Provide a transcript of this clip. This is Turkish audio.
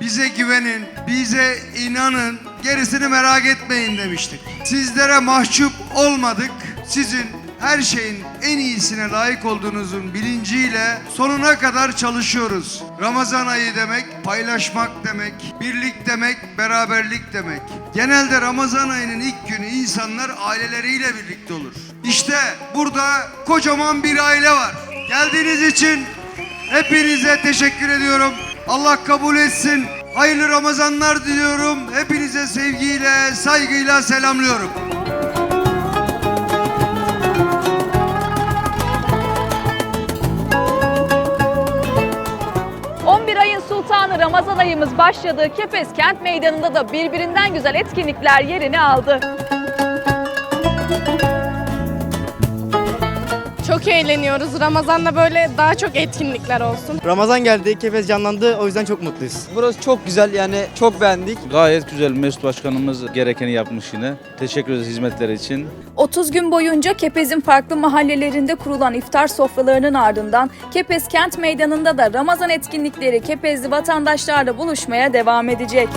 bize güvenin, bize inanın, gerisini merak etmeyin demiştik. Sizlere mahcup olmadık. Sizin her şeyin en iyisine layık olduğunuzun bilinciyle sonuna kadar çalışıyoruz. Ramazan ayı demek paylaşmak demek, birlik demek, beraberlik demek. Genelde Ramazan ayının ilk günü insanlar aileleriyle birlikte olur. İşte burada kocaman bir aile var. Geldiğiniz için hepinize teşekkür ediyorum. Allah kabul etsin. Hayırlı Ramazanlar diliyorum. Hepinize sevgiyle, saygıyla selamlıyorum. 11 ayın sultanı Ramazan ayımız başladığı Kepez Kent Meydanı'nda da birbirinden güzel etkinlikler yerini aldı. Çok eğleniyoruz. Ramazan'da böyle daha çok etkinlikler olsun. Ramazan geldi, Kefes canlandı. O yüzden çok mutluyuz. Burası çok güzel yani çok beğendik. Gayet güzel Mesut Başkanımız gerekeni yapmış yine. Teşekkür ederiz hizmetleri için. 30 gün boyunca Kepez'in farklı mahallelerinde kurulan iftar sofralarının ardından Kepez Kent Meydanı'nda da Ramazan etkinlikleri Kepezli vatandaşlarla buluşmaya devam edecek.